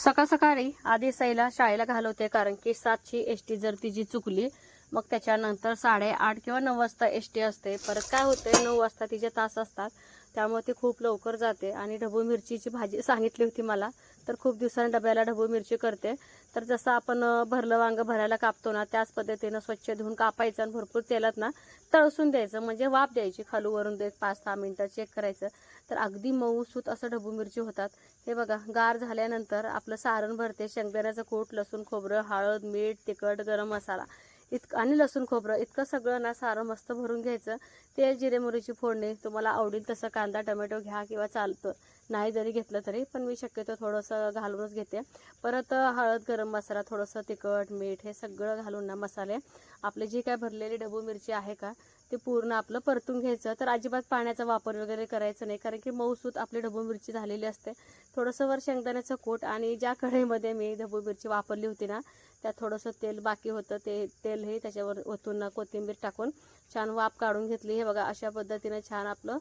सकाळ सकाळी आधी सईला शाळेला घालवते कारण की सातची एस टी जर तिची चुकली मग त्याच्यानंतर साडेआठ किंवा नऊ वाजता एस टी असते. परत काय होते नऊ वाजता तिचे तास असतात. त्यामुळे ती खूप लवकर जाते. आणि ढबू मिरचीची भाजी सांगितली होती मला तर खूप दिवसांनी डब्याला ढबू मिरची करते. तर जसं आपण भरलं वांगं भरायला कापतो ना त्याच पद्धतीनं स्वच्छ धुवून कापायचं आणि भरपूर तेलात ना तळसून द्यायचं. म्हणजे वाफ द्यायची खालू वरून दे पाच सहा मिनटं चेक करायचं. तर अगदी मऊसूत असं ढबू मिरची होतात. हे बघा गार झाल्यानंतर आपलं सारण भरते. शेंगदाण्याचं कूट लसूण खोबरं हळद मीठ तिखट गरम मसाला. इतकं आणि लसूण खोबरं इतकं सगळं ना सारं मस्त भरून घ्यायचं. तेल जिरे मोहरीची फोडणी तुम्हाला आवडेल तसं कांदा टोमॅटो घ्या किंवा चालतं. नाही जरी घेतलं तरी पण मी शक्यतो थोडंसं घालूनच घेते. परत हळद गरम मसाला थोडंसं तिखट मीठ हे सगळं घालून ना मसाले. आपले जे काय भरलेली डबू मिरची आहे का ते पूर्ण आपलं परतून घ्यायचं. तर अजिबात पाण्याचा वापर वगैरे करायचा नाही. कारण की मऊसूत आपली ढबू मिरची झालेली असते. थोडंसं वर शेंगदाण्याचं कूट आणि ज्या कढईमध्ये मी ढबू मिरची वापरली होती ना त्यात थोडंसं तेल बाकी होतं. ते तेल हे त्याच्यावर ओतून कोथिंबीर टाकून छान वाफ काढून घेतली. हे बघा अशा पद्धतीने छान आपलं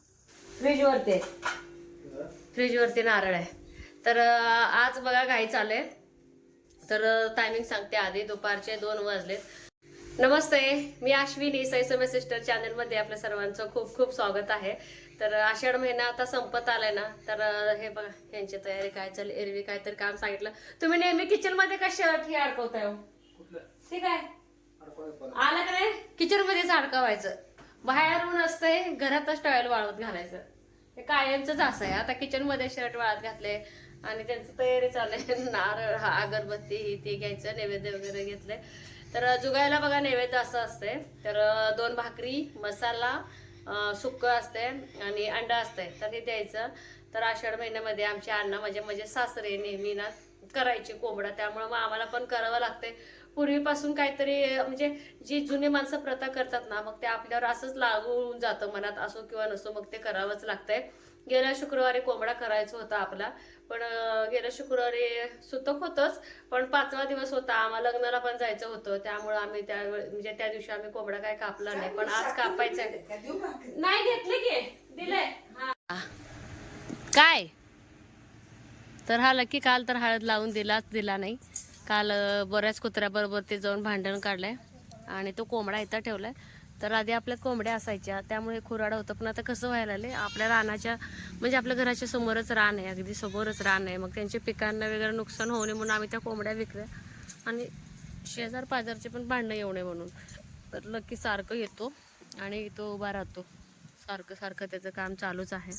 फ्रीजवरती फ्रीजवरती नारळ आहे. तर आज बघा घाई चालू आहे. तर टायमिंग सांगते आधी. दुपारचे दोन वाजलेत. नमस्ते मी अश्विनी सैसोमे सिस्टर चॅनलमध्ये आपल्या सर्वांचं खूप खूप स्वागत आहे. तर आषाढ महिना आता संपत आलाय ना तर हे बघा यांची तयारी काय चालली एरवी काय तर काम सांगितलं. तुम्ही नेहमी किचनमध्ये कशा हे अडकवताय हो? ठीक आहे. आलं का नाही? किचन मध्येच अडकवायचं. बाहेरून असतंय घरातच टॉयल वाळवत घालायचं. हे कायमच असं आहे. आता किचनमध्ये शर्ट वाळत घातले आणि त्यांची तयारी चालू नारळ हा अगरबत्ती ही ती घ्यायचं नैवेद्य वगैरे घेतले. तर जुगायला बघा नैवेद्य असं असते तर दोन भाकरी मसाला सुक्कं असते आणि अंडा असते तर हे द्यायचं. तर आषाढ महिन्यामध्ये आमच्या अण्णा म्हणजे म्हणजे सासरे नेहमी ना करायची कोंबडा. त्यामुळं मग आम्हाला पण करावं लागते पूर्वीपासून काहीतरी म्हणजे जी जुनी माणसं प्रथा करतात ना मग ते आपल्यावर असंच लागून जातं मनात असो किंवा नसो मग ते करावंच लागतंय. गेल्या शुक्रवारी कोंबडा करायचा होता आपला. पण गेल्या शुक्रवारी सुतक होतच पण पाचवा दिवस होता. आम्हाला लग्नाला पण जायचं होतं. त्यामुळे आम्ही त्या म्हणजे त्या दिवशी आम्ही कोंबडा काय कापला नाही. पण आज कापायचा. नाही घेतले की. दिलंय. काय? तर हा लकी काल तर हळद लावून दिलाच दिला नाही. काल बऱ्याच कुत्र्याबरोबर ते जाऊन भांडण काढलंय. आणि तो कोंबडा इथं ठेवलाय. तर आधी आपल्या कोंबड्या असायच्या त्यामुळे खुराड होतं. पण आता कसं व्हायला लागले आपल्या रानाच्या म्हणजे आपल्या घराच्या समोरच रान आहे अगदी समोरच रान आहे. मग त्यांच्या पिकांना वगैरे नुकसान होऊ नये म्हणून आम्ही त्या कोंबड्या विकल्या. आणि शेजार पाजारचे पण भांडणं येऊ नये म्हणून. तर लकी सारखं येतो आणि तो उभा राहतो. सारखं सारखं त्याचं काम चालूच आहे.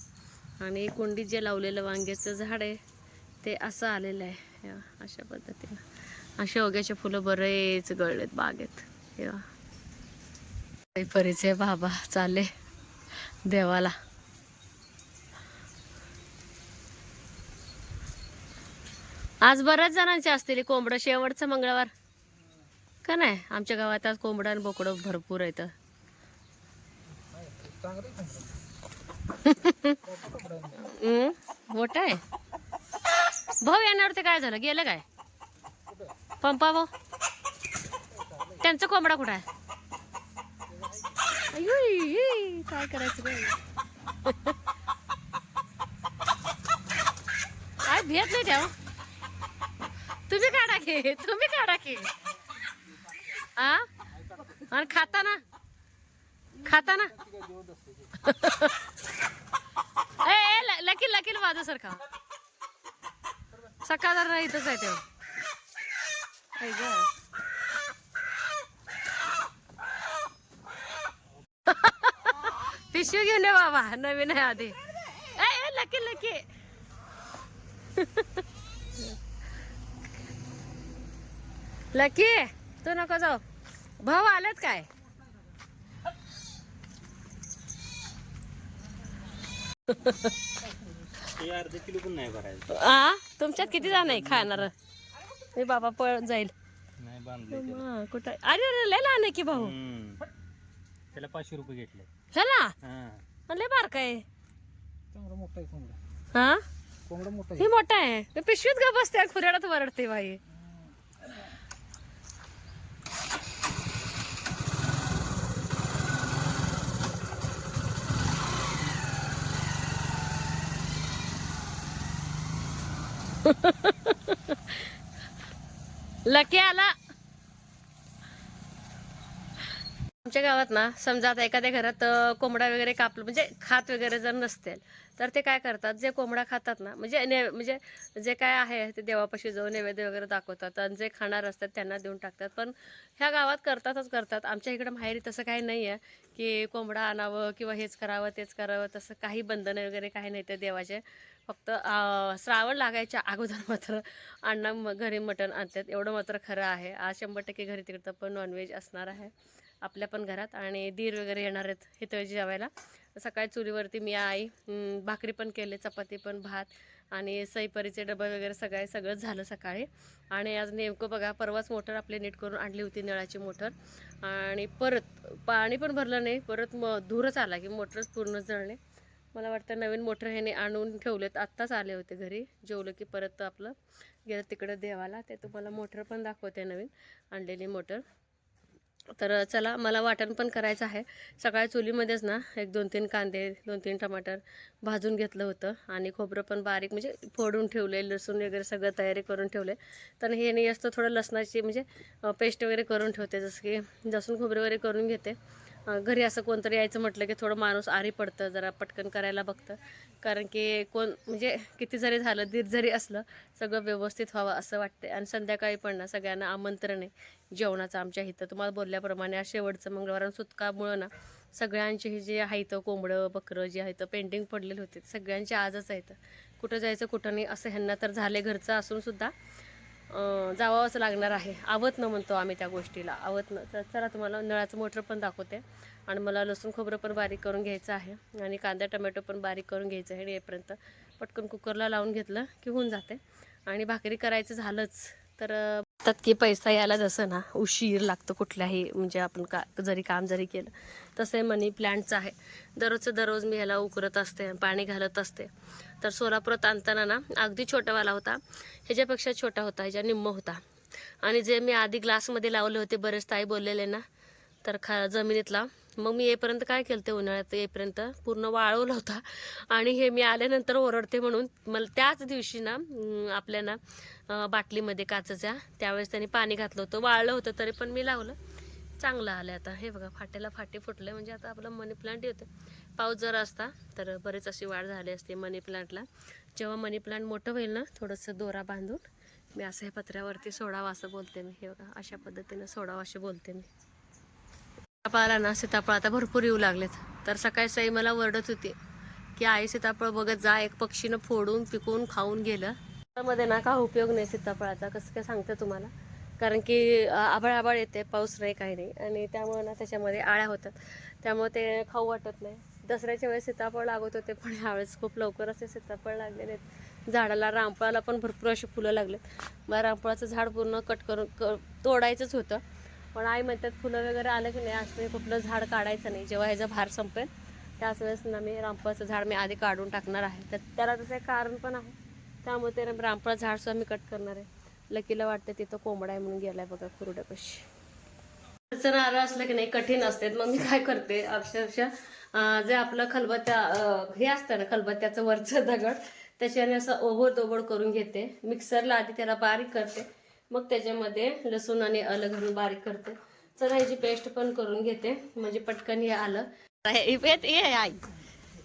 आणि कुंडीत जे लावलेलं वांग्याचं झाड आहे ते असं आलेलं आहे. अशा पद्धतीनं. असे ओग्याचे फुलं बरेच गळलेत बागेत. हे परिचय बाबा चाले देवाला. आज बऱ्याच जणांचे असतील कोंबडं शेवटचं मंगळवार. का नाही? आमच्या गावात आज कोंबडं आणि बोकडं भरपूर आहेत. हम्म, मोठा आहे? भाऊ येणार ते काय झालं? गेलं काय? पंपा भाऊ त्यांचं कोंबडा कुठं आहे? अयो काय करायचं रे काय भेट नाही ठेव तुम्ही काढा की तुम्ही काढा घे आ आणि खाताना खाताना ए ए, लकील लकील बाजू सारखा सकाळ नाही इथंच आहे तेव्हा पिशवी घेऊन ये बाबा नवीन आहे आधी. Lucky lucky. लकी तू नको जाऊ. भाऊ आलेत काय? हे अर्धा किलो पण नाही भरायचं. आ? तुमच्यात किती जण आहे खाणार? मी बाबा पळून जाईल. नाही बांधले मग कुठं? अरे अरे लय लहान आहे की भाऊ. त्याला पाचशे रुपये घेतले. चला हा. लय बारक आहे. मोठा आहे कोंबडा. हा? कोंबडा मोठा हे मोठा आहे. ते पिशवीत का बसते खुऱ्याडात वरडते बाई. लकी आला. आमच्या गावात ना समजा आता एखाद्या घरात कोंबडा वगैरे कापलं म्हणजे खात वगैरे जर नसतील तर ते काय करतात? जे कोंबडा खातात ना म्हणजे ने म्हणजे जे काय आहे ते देवापाशी जाऊन नैवेद्य वगैरे दाखवतात आणि जे खाणार असतात त्यांना देऊन टाकतात. पण ह्या गावात करतातच करतात. आमच्या इकडं माहेरी तसं काही नाही आहे की कोंबडा आणावं किंवा हेच करावं तेच करावं तसं काही बंधनं वगैरे काही नाही ते देवाचे. फक्त श्रावण लागायच्या अगोदर मात्र अण्णा म- घरी मटण आणतात. एवढं मात्र खरं आहे. आज शंभर टक्के घरी तिकडं पण नॉनव्हेज असणार आहे. आपल्या पण घरात आणि दीर वगैरे येणार आहेत हितळजी जेवायला. सकाळी चुलीवरती मी आई भाकरी पण केले चपाती पण भात आणि सईपरीचे डबे वगैरे सगळे सगळं झालं सकाळी. आणि आज नेमकं बघा परवाच मोटर आपली नीट करून आणली होती नळाची मोटर. आणि परत पाणी पण भरलं नाही परत म धूरच आला की मोटरच पूर्ण जळणे मला वाटतं नवीन मोटर ह्याने आणून ठेवलेत आत्ताच आले होते घरी. जेवलं की परत आपलं गेलं तिकडं देवाला ते तुम्हाला मोटर पण दाखवते नवीन आणलेली मोटर. तर चला मला वाटण पण करायचं आहे. सकाळी चुलीमध्येच ना एक दोन तीन कांदे दोन तीन टमाटर भाजून घेतलं होतं आणि खोबरं पण बारीक म्हणजे फोडून ठेवले लसूण वगैरे सगळं तयारी करून ठेवले. तर हे नाही असतं थोडं लसणाची म्हणजे पेस्ट वगैरे करून ठेवते जसं की लसूण खोबरे वगैरे करून घेते. घरी असं कोणतरी यायचं म्हटलं की थोडं माणूस आरी पडतं जरा पटकन करायला बघतं. कारण की कोण म्हणजे किती जरी झालं दीर जरी असलं सगळं व्यवस्थित व्हावं असं वाटते आणि संध्याकाळी पण ना सगळ्यांना आमंत्रण आहे जेवणाचं आमच्या इथं. तुम्हाला बोलल्याप्रमाणे आज शेवटचं मंगळवार आणि सुतकामुळं ना सगळ्यांचे हे जे आहेत कोंबडं बकरं जे आहेत पेंटिंग पडलेले होते. सगळ्यांचे आजच आहेत. कुठं जायचं कुठं नाही असं ह्यांना तर झाले घरचं असूनसुद्धा जावावंच लागणार आहे. आवतनं म्हणतो आम्ही त्या गोष्टीला. आवतनं. तर चला तुम्हाला नळाचं मोटर पण दाखवते. आणि मला लसूण खोबरं पण बारीक करून घ्यायचं आहे. आणि कांदा टमॅटो पण बारीक करून घ्यायचं आहे आणि येईपर्यंत. पटकन कुकरला लावून घेतलं की होऊन जाते. आणि भाकरी करायचं झालंच. तर म्हणतात की पैसा यायला जसं ना उशीर लागतो कुठल्याही म्हणजे आपण का जरी काम जरी केलं तसं मनी प्लॅन्टचं आहे. दररोजचं दररोज मी ह्याला उकरत असते पाणी घालत असते. तर सोलापुरात आणताना ना अगदी छोटावाला होता. ह्याच्यापेक्षा छोटा होता ह्याच्या निम्म होता. आणि जे मी आधी ग्लासमध्ये लावले होते बरेच ताई बोललेले ना तर खा जमिनीतला मग मी येईपर्यंत काय केलं ते उन्हाळ्यात? येईपर्यंत पूर्ण वाळवलं होता. आणि हे मी आल्यानंतर ओरडते म्हणून मला त्याच दिवशी ना आपल्या ना बाटलीमध्ये काचेच्या त्यावेळेस त्यांनी पाणी घातलं होतं. वाळलं होतं तरी पण मी लावलं. चांगलं आलं आता. हे बघा फाट्याला फाटे फुटले. म्हणजे आता आपलं मनी प्लांट येतं पाऊस जर असता तर बरेच अशी वाढ झाली असते मनी प्लांटला जेव्हा मनी प्लांट मोठं होईल ना थोडंसं दोरा बांधून मी असं हे पत्र्यावरती सोडावं असं बोलते मी. हे बघा अशा पद्धतीनं सोडावं असे बोलते मी. सीताफळाला ना सीताफळ आता भरपूर येऊ लागलेत. तर सकाळी साई मला वरडत होती की आई सीताफळ बघत जा एक पक्षीनं फोडून पिकवून खाऊन गेलं. मध्ये ना का उपयोग नाही सीताफळाचा कसं काय सांगते तुम्हाला. कारण की आभाळ आभाळ येते पाऊस नाही काही नाही. आणि त्यामुळे ना त्याच्यामध्ये आळ्या होतात. त्यामुळे ते खाऊ वाटत नाही. दसऱ्याच्या वेळेस सीताफळ लागत होते पण ह्यावेळेस खूप लवकर असे सीताफळ लागलेले आहेत. झाडाला रामफळाला पण भरपूर अशी फुलं लागलेत. मला रामफळाचं झाड पूर्ण कट करून क तोडायचंच होतं. पण आई म्हणतात फुलं वगैरे आलं की नाही असं कुठलं झाड काढायचं नाही. जेव्हा ह्याचा भार संपेल त्याच वेळेस ना मी रामफळाचं झाड मी आधी काढून टाकणार आहे. तर त्याला तसं एक कारण पण आहे. त्यामुळे ते रामफळ झाडसुद्धा मी कट करणार आहे. लकीला वाटतं तिथं कोंबडा आहे म्हणून गेलाय बघा कुरड्यापाशी अडचण आलं असलं की नाही कठीण असते मग मी काय करते अक्षरशः जे आपलं खलबत्त्या हे असतं ना खलबत्त्याचं वरचं दगड त्याच्याने असं ओबड दोबड करून घेते. मिक्सरला आधी त्याला बारीक करते. मग त्याच्यामध्ये लसूण आणि आलं घालून बारीक करते. चला ह्याची पेस्ट पण करून घेते. म्हणजे पटकन हे आलं. हे हे आई.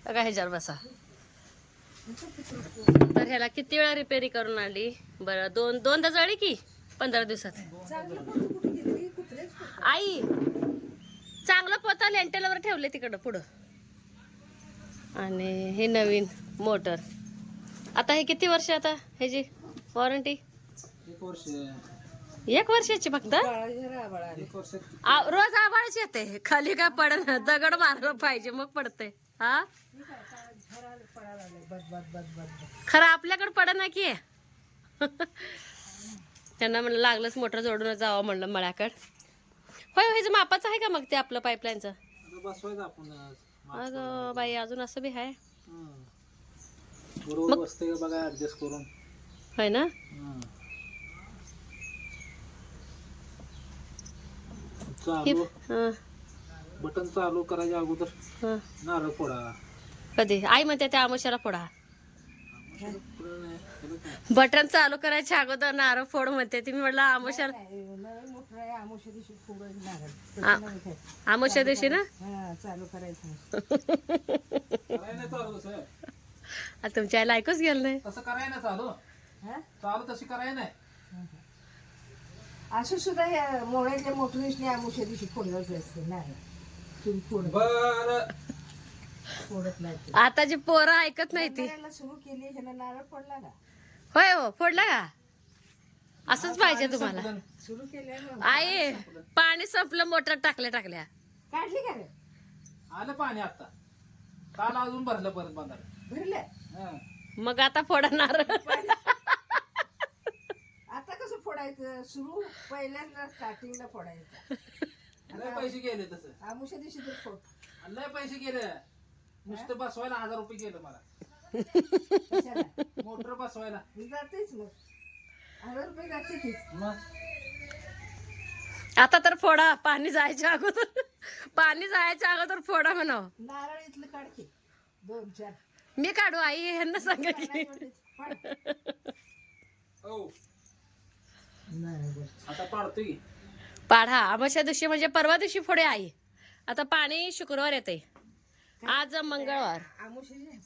बघा ह्याच्यावर बसा. तर ह्याला किती वेळा रिपेअरी करून आली बरं दोन दोनदा जळी की? पंधरा दिवसात. आई चांगलं पोता लेंटेलवर ठेवले तिकडं पुढं. आणि हे नवीन मोटर. आता हे किती वर्ष आता? ह्याची वॉरंटी एक वर्ष. एक वर्षाची फक्त? रोज आबाळच येते. खाली काय पडत दगड मारलं पाहिजे मग पडते हा? खरं आपल्याकडे पड ना की. त्यांना म्हणलं लागलंच मोटर जोडून जावं म्हणलं मळ्याकड. होय ह्याचं मापाचं आहे का मग ते आपलं पाईपलाईनचं आता बसवायचं आपण अगं बाई अजून असं बी आहे हं. का बघा ऍडजस्ट करून. होय ना हं. हे चालू. हं, बटन चालू करायच्या अगोदर. हं. नारळ फोडा. कधी? आई म्हणते त्या आमोशाला फोडा. पुढं नाही. पुढं काय? बटन चालू करायच्या अगोदर नारळ फोड म्हणते ती. मी म्हटलं आहे. आमुषा दिवशी आ- ना? हा चालू करायचं. करायला नाही चालू तसं. आ, तुमच्या आईला ऐकूच गेलं नाही. तसं करायला नाही चालू. हा? चालू तशी करायला नाही. असं सुद्धा ह्या मोळ्याच्या मोठं दिवशी फोडायचं असते नारळ तुम्ही फोड बर. फोडत नाही ते. आता जी पोरं ऐकत नाही ती. करायला सुरू केली ह्यानं नारळ फोडला का? होय हो फोडला का? असंच पाहिजे तुम्हाला. सुरू केलं आई पाणी संपलं मोटर टाकल्या टाकल्या. काढली का रे? आलं पाणी आता. काल अजून भरलं परत बांधायला भरलं? हं. मग आता फोडणार. फोडायचं सुरू पहिल्यांदा स्टार्टिंगला फोडायचं. लय पैसे गेले तसं. आमुषा दिवशी तर फोड. लय पैसे गेले. नुसतं बसवायला हजार रुपये गेलं मला. कशाला? मोटर बसवायला. मी जातेच मग. हजार रुपये जाते तीच. मग? आता तर फोडा पाणी जायच्या अगोदर. पाणी जायच्या अगोदर फोडा म्हणाव. नारळ इथलं काढते दोन चार. मी काढू आई ह्यांना सांगा की. पाड. हो नारळ बरं. आता पाडतोय. पाढा अमावस्या दिवशी म्हणजे परवा दिवशी फोडे आई. आता पाणी शुक्रवार येते आज मंगळवार.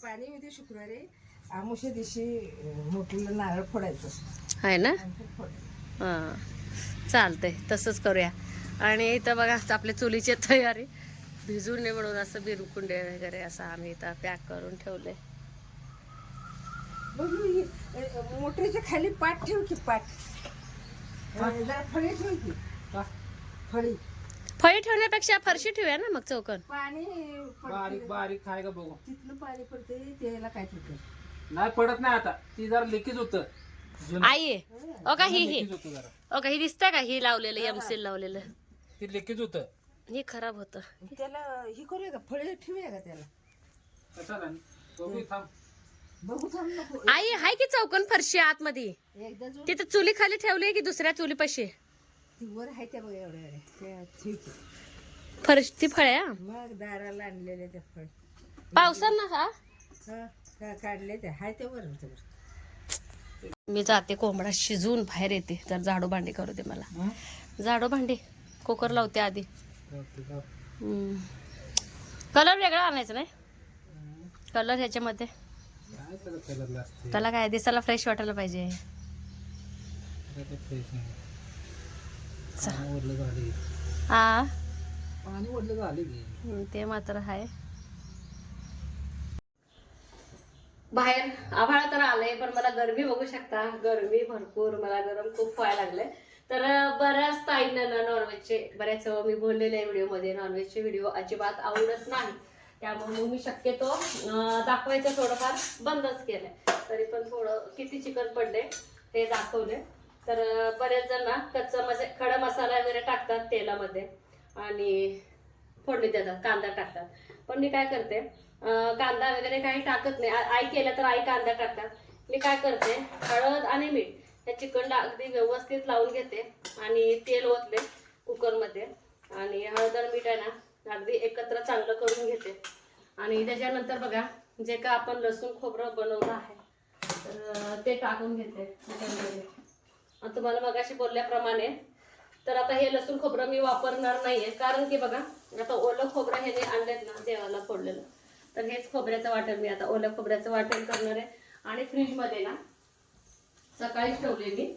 पाणी होते शुक्रवारी. आमुषा दिवशी मोठीला नारळ फोडायचं. आहे ना. हां. चालतंय. तसंच करूया. आणि इथं बघा आपल्या चुलीची तयारी. भिजून नये म्हणून असं बिरुकुंडे वगैरे असं आम्ही इथं पॅक करून ठेवले मोटरीच्या खाली पाठ ठेव की पाठ जरा फळी ठेव की का? फळी. फळी ठेवण्यापेक्षा फरशी ठेवूया ना मग चौकन. पाणी बारीक पडते. बारीक खाय का बघू? तिथलं पाणी पडते त्याला काय तिथं नाही पडत नाही आता. ती जरा लिकेज होत. आई ओ का ही ही लिकेज होत जरा. ओ का ही दिसतंय का? ही लावलेलं एमसील लावलेलं. ती लिकेज होत. हे खराब होतं. त्याला ही करूया का? फळी ठेवूया का त्याला? कशाला? बघू थांब. आई हाय की चौकन फरशी आतमध्ये? तिथं चुली खाली ठेवली की दुसऱ्या चुली पशी ती फरशी ती फळे हा? मग दाराला आणलेल्या त्या फळ. पावसात ना हा का काढले हाय वर. मी जाते कोंबडा शिजवून बाहेर येते. तर झाडू भांडी करू दे मला? झाडू भांडी कुकर लावते आधी. कलर वेगळा आणायचा नाही? कलर ह्याच्यामध्ये. त्याला कलरला असते. त्याला काय दिसायला फ्रेश वाटायला पाहिजे. त्याला काही फ्रेश नाही. पाणी ओढलं झाले हा पाणी ओढलं झाले की. हम्म, ते मात्र आहे बाहेर आभाळ तर आलंय पण मला गरमी बघू शकता. गरमी भरपूर मला गरम खूप व्हायला लागलंय. तर बऱ्याच ताईंना ना नॉनव्हेजचे बऱ्याच मी बोललेले आहे व्हिडिओमध्ये नॉनव्हेजचे व्हिडिओ अजिबात आवडत नाही. त्यामुळे मग मी शक्यतो दाखवायचं थोडंफार बंदच केलंय. तरी पण थोडं किती चिकन पडले ते दाखवले. तर बरेच जण ना कच्चा मसा खडा मसाला वगैरे टाकतात तेलामध्ये आणि फोडणी देतात कांदा टाकतात. पण मी काय करते कांदा वगैरे काही टाकत नाही. आई केल्या तर आई कांदा टाकतात. मी काय करते हळद आणि मीठ हे चिकनला अगदी व्यवस्थित लावून घेते आणि तेल ओतले कुकरमध्ये. आणि हळद आणि मीठ आहे ना अगदी एकत्र चांगलं करून घेते. आणि त्याच्यानंतर बघा जे का आपण लसूण खोबरं बनवलं आहे तर ते टाकून घेते त्याच्यामध्ये. आणि तुम्हाला मगाशी बोलल्याप्रमाणे तर आता हे लसूण खोबरं मी वापरणार नाही आहे कारण की बघा आता ओलं खोबरं हे आणलेत ना देवाला फोडलेलं. तर हेच खोबऱ्याचं वाटण मी आता ओल्या खोबऱ्याचं वाटण करणार आहे. आणि फ्रीजमध्ये ना सकाळीच ठेवले मी.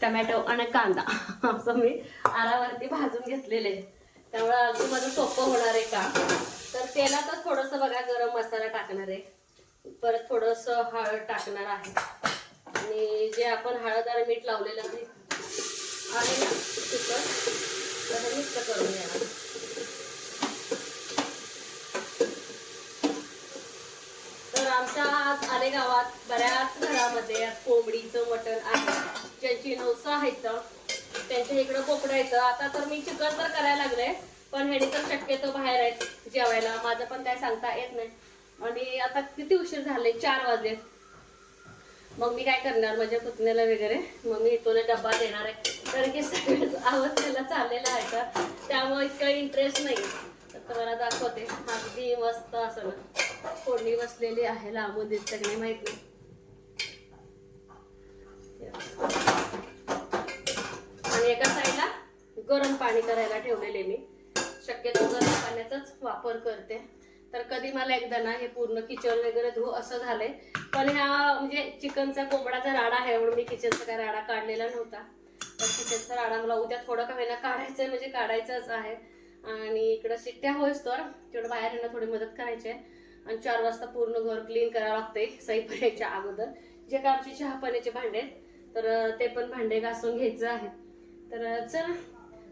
टमॅटो आणि कांदा. असं मी आरावरती भाजून घेतलेले. आहे. त्यामुळे अगदी माझं सोपं होणार आहे का तर तेलातच थोडंसं बघा गरम मसाला टाकणार आहे. परत थोडंसं हळद टाकणार आहे. आणि जे आपण हळद आणि मीठ लावलेलं आहे. आणि ना मिक्स करून घेणार तर आमच्या आज आले गावात बऱ्याच घरामध्ये कोंबडीचं मटण आहे. ज्यांची नवसं आहेत त्यांच्या इकडं बोकडं येतं आता तर मी चिकन तर करायला लागले पण ह्याने तर शक्यतो बाहेर आहेत जेवायला. माझं पण काय सांगता येत नाही. आणि आता किती उशीर झाले? चार वाजले. मग मी काय करणार? माझ्या पुतण्याला वगैरे. मग मी इथून डब्बा देणार आहे. कारण की सगळ्याच आवाज त्याला चाललेला आहे का त्यामुळे इतका इंटरेस्ट नाही तर तुम्हाला दाखवते. अगदी मस्त असं. ना फोडणी बसलेली आहे लांबून दिसतं की नाही माहीत नाही. आणि एका साईडला गरम पाणी करायला ठेवलेले मी. शक्यतो गरम पाण्याचाच वापर करते. तर कधी मला एकदा ना हे पूर्ण किचन वगैरे धुवू असं झालंय. पण ह्या म्हणजे चिकनचा कोंबडाचा राडा आहे म्हणून मी किचनचा काय राडा काढलेला नव्हता. तर किचनचा राडा मला उद्या थोडं का होईना काढायचं आहे म्हणजे काढायचंच आहे. आणि इकडं शिट्ट्या होईस तर तेवढं बाहेर येणं थोडी मदत करायची आहे. आणि चार वाजता पूर्ण घर क्लीन करावं लागतंय सई पाण्याच्या अगोदर. जे काय आमचे चहा पाण्याचे भांडे आहेत तर ते पण भांडे घासून घ्यायचं आहे. तर चल चला.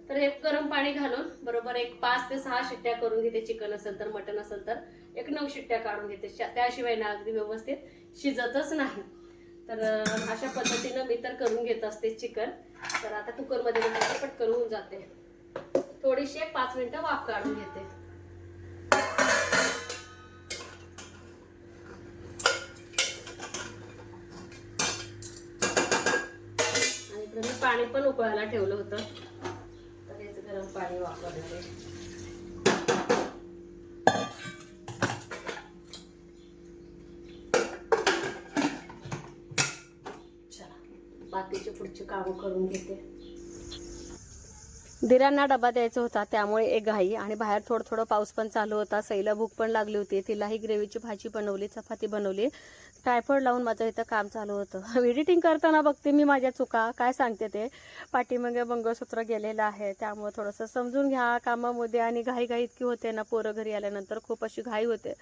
तर हे गरम पाणी घालून बरोबर एक पाच ते सहा शिट्ट्या करून घेते चिकन असेल तर मटन असेल तर. एक नऊ शिट्ट्या काढून घेते. त्याशिवाय ना अगदी व्यवस्थित शिजतच नाही. तर अशा पद्धतीनं मी तर करून घेत असते चिकन. तर आता कुकरमध्ये पटकन होऊन जाते. थोडीशी एक पाच मिनिटं वाफ काढून घेते. पाणी पण उकळायला ठेवलं होतं. तर हेच गरम पाणी वापरणार आहे. बाकीचे पुढचे कामं करून घेते. दिरांना डबा द्यायचा होता त्यामुळे एक घाई आणि बाहेर थोडं थोडं पाऊस पण चालू होता. सईला भूक पण लागली होती. तिलाही ग्रेव्हीची भाजी बनवली चपाती बनवली. टायफॉइड लावून माझं इथं काम चालू होतं. एडिटिंग करताना बघते मी माझ्या चुका काय सांगते ते. पाठीमागे मंगळसूत्र गेलेलं आहे त्यामुळे थोडंसं समजून घ्या. कामामध्ये आणि घाई घाई इतकी होते ना पोरं घरी आल्यानंतर खूप अशी घाई होते.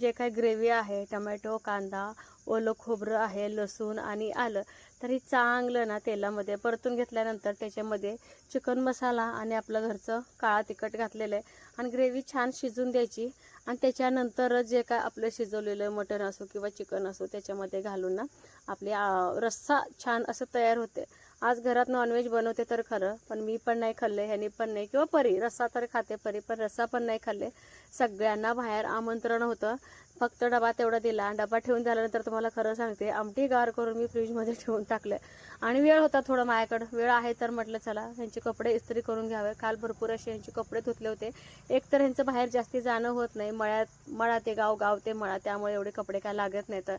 जे काही ग्रेव्ही आहे टमॅटो कांदा ओलं खोबरं आहे लसूण आणि आलं. तर चांगलं ना तेलामध्ये. परतून घेतल्यानंतर त्याच्यामध्ये चिकन मसाला आणि आपलं घरचं काळा तिखट घातलेलं आहे. आणि ग्रेव्ही छान शिजून द्यायची. आणि त्याच्यानंतर जे काय आपलं शिजवलेलं मटण असो किंवा चिकन असो त्याच्यामध्ये घालून ना आपले रस्सा छान असं तयार होते. आज घरात नॉनव्हेज बनवते तर खरं पण मी पण नाही खाल्ले ह्यानी पण नाही. किंवा परी रस्सा तर खाते परी पण रस्सा पण नाही खाल्ले. सगळ्यांना बाहेर आमंत्रण होतं. फक्त डबा तेवढा दिला. डबा ठेवून झाल्यानंतर तुम्हाला खरं सांगते आमटी गार करून मी फ्रीजमध्ये ठेवून टाकले. आणि वेळ होता थोडं माझ्याकडं. वेळ आहे तर म्हटलं चला ह्यांचे कपडे इस्त्री करून घ्यावे. काल भरपूर असे ह्यांचे कपडे धुतले होते. एक तर ह्यांचं बाहेर जास्ती जाणं होत नाही. मळ्यात मळा ते गाव गाव ते मळा. त्यामुळे एवढे कपडे काय लागत नाहीत.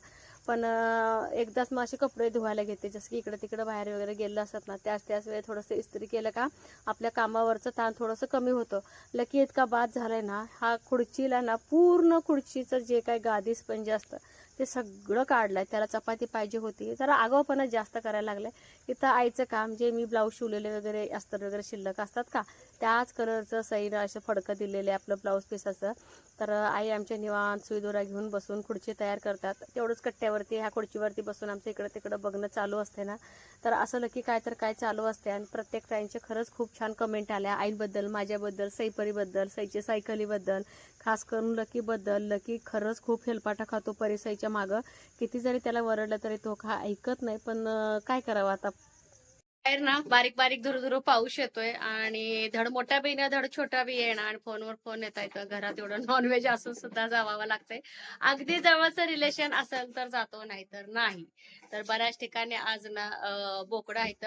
पण एकदाच मग असे कपडे धुवायला घेते. जसं की इकडे तिकडे बाहेर वगैरे गेलं असतात ना त्याच त्याच वेळी थोडंसं इस्त्री केलं का आपल्या कामावरचं ताण थोडंसं कमी होतं. लकी इतका बाद झालाय ना हा खुर्चीला ना पूर्ण खुर्चीचं जे काय गादी स्पंज असतं ते सगळं काढलंय. त्याला चपाती पाहिजे होती. तर आगाऊपणा जास्त करायला लागलाय. इथं आईचं काम जे मी ब्लाऊज शिवलेले वगैरे अस्तर वगैरे शिल्लक असतात का त्याच कलरचं सईनं असं फडकं दिलेलं आहे आपलं ब्लाऊज पीसाचं तर आई आमच्या निवांत सुईदोरा घेऊन बसून खुर्ची तयार करतात. तेवढंच कट्ट्यावरती ह्या खुर्चीवरती बसून आमचं इकडं तिकडं बघणं चालू असते ना. तर असं लकी काय तर काय चालू असते आणि प्रत्येक ताईंचे खरंच खूप छान कमेंट आल्या. आईबद्दल माझ्याबद्दल सईपरीबद्दल सईच्या सायकलीबद्दल खास करून लकीबद्दल. लकी खरंच खूप हेलपाटा खातो परिसईच्या मागं. किती जरी त्याला वरडलं तरी तो का ऐकत नाही पण काय करावं आता? बाहेर ना बारीक बारीक धुरधुर पाऊस येतोय आणि धड मोठा बी ना धड छोटा बी येणार. ना आणि फोनवर फोन येत आहे घरात एवढं नॉनव्हेज असून सुद्धा जावावं लागतंय. अगदी जवळचं रिलेशन असेल तर जातो नाही तर नाही. तर बऱ्याच ठिकाणी आज ना बोकडं आहेत.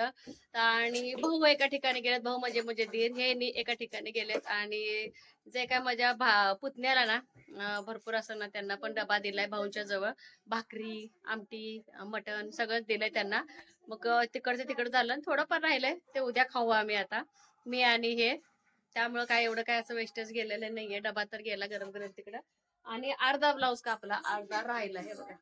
आणि भाऊ एका ठिकाणी गेलेत. भाऊ म्हणजे म्हणजे दीर हे एका ठिकाणी गेलेत. आणि जे काय माझ्या भा पुतण्याला ना भरपूर असं ना त्यांना पण डबा दिलाय भाऊंच्या जवळ. भाकरी आमटी मटण सगळं दिलंय त्यांना. मग तिकडचं तिकडं झालं आणि थोडं पण राहिलंय. ते उद्या खाऊ आम्ही आता. मी आणि हे. त्यामुळं काय एवढं काय असं वेस्टेज गेलेलं नाहीये. डबा तर गेला गरम गरम तिकडं. आणि अर्धा ब्लाऊज कापला. अर्धा राहिला हे बघा.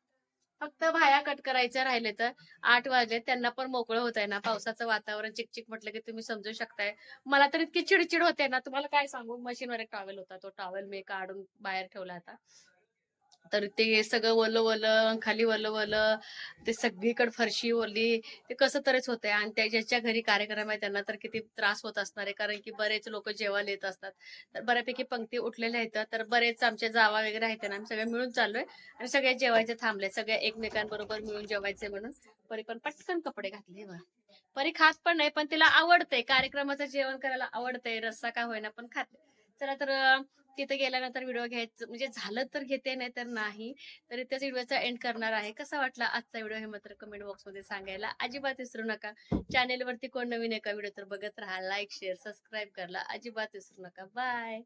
फक्त भाया कट करायच्या राहिले तर. आठ वाजले. त्यांना पण मोकळं होत आहे ना. पावसाचं वातावरण चिकचिक म्हटलं की तुम्ही समजू शकताय. मला तर इतकी चिडचिड होते ना. तुम्हाला काय सांगू? मशीनवर एक टॉवेल होता. तो टॉवेल मी काढून बाहेर ठेवला आता तर ते सगळं वलं वलं खाली वलं वलं ते सगळीकडे फरशी ओली ते कसं तरीच होतंय. आणि त्याच्या घरी कार्यक्रम आहे त्यांना तर किती त्रास होत असणार आहे. कारण की बरेच लोक जेवायला येत असतात. तर बऱ्यापैकी पंक्ती उठलेल्या आहेत. तर बरेच आमच्या जावा वगैरे आहेत ना आम्ही सगळे मिळून चाललोय. आणि सगळे जेवायचे थांबले सगळे एकमेकांबरोबर मिळून जेवायचे म्हणून. परी पण पटकन कपडे घातले बा परी खात पण नाही पण तिला आवडतंय. कार्यक्रमाचं जेवण करायला आवडतंय. रस्सा का होईना पण खाते चला तर तिथे गेल्यानंतर व्हिडिओ घ्यायचं म्हणजे झालं तर घेते नाही तर नाही. तर त्याच व्हिडिओचा एंड करणार आहे. कसा वाटला आजचा व्हिडिओ हे मात्र कमेंट बॉक्समध्ये सांगायला अजिबात विसरू नका. चॅनेल वरती कोण नवीन एका व्हिडिओ तर बघत राहा. लाईक शेअर सबस्क्राईब करायला अजिबात विसरू नका. बाय